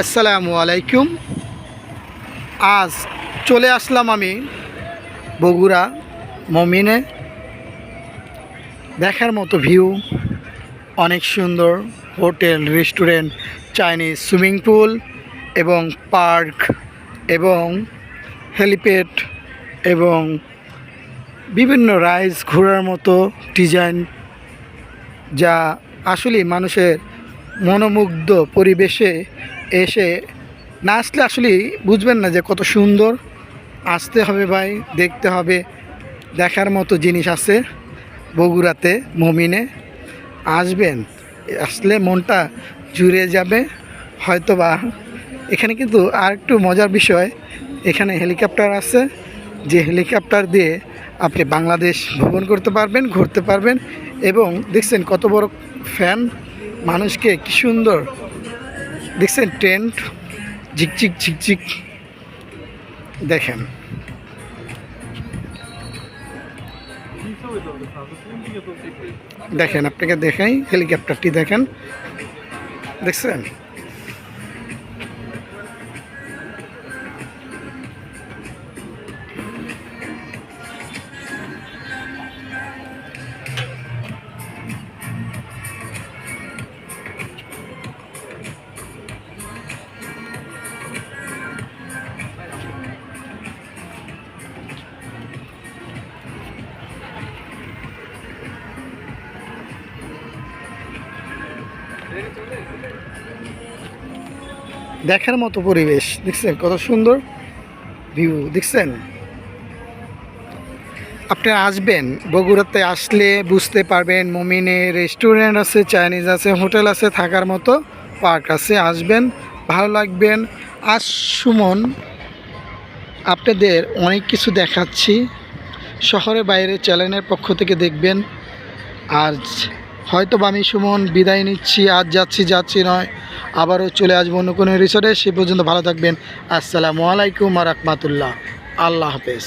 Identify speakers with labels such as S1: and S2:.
S1: আসসালামু আলাইকুম। আজ চলে আসলাম আমি বগুড়া মমিনে। দেখার মতো ভিউ, অনেক সুন্দর hotel, restaurant, Chinese swimming pool এবং পার্ক এবং হেলিপ্যাড এবং বিভিন্ন রাইজ ঘোরার মতো ডিজাইন যা আসলে মানুষের মনোমুগ্ধ পরিবেশে এসে না আসলে আসলেই বুঝবেন না যে কত সুন্দর। আসতে হবে ভাই, দেখতে হবে। দেখার মতো জিনিস আছে বগুড়াতে, মমিনে। আসবেন, আসলে মনটা জুড়ে যাবে। হয়তোবা এখানে কিন্তু আর একটু মজার বিষয়, এখানে হেলিকপ্টার আছে। যে হেলিকপ্টার দিয়ে আপনি বাংলাদেশ ভ্রমণ করতে পারবেন, ঘুরতে পারবেন এবং দেখছেন কত বড় ফ্যান মানুষকে কি সুন্দর। দেখছেন টেন্ট ঝিকঝিক ঝিকঝিক। দেখেন। দেখেন আপনাকে দেখাই হেলিকপ্টারটি দেখেন। দেখছেন? দেখার মতো পরিবেশ, দেখছেন? কত সুন্দর ভিউ দেখছেন? আপনারা আসবেন, বগুড়াতে আসলে বুঝতে পারবেন, মমিনে রেস্টুরেন্ট আছে চাইনিজ আছে, হোটেল আছে, থাকার মতো পার্ক আছে, আসবেন, ভালো লাগবেন। আজ সুমন, আপনাদের অনেক কিছু দেখাচ্ছি। শহরের বাইরে চ্যানেলের পক্ষ থেকে দেখবেন। আর হয়তো বা আমি সুমন বিদায় নিচ্ছি, আজ যাচ্ছি যাচ্ছি নয়, আবারও চলে আসব অন্য কোনো রিসোর্টে সে পর্যন্ত ভালো থাকবেন। আসসালামু আলাইকুম আ রহমতুল্লাহ। আল্লাহ হাফেজ।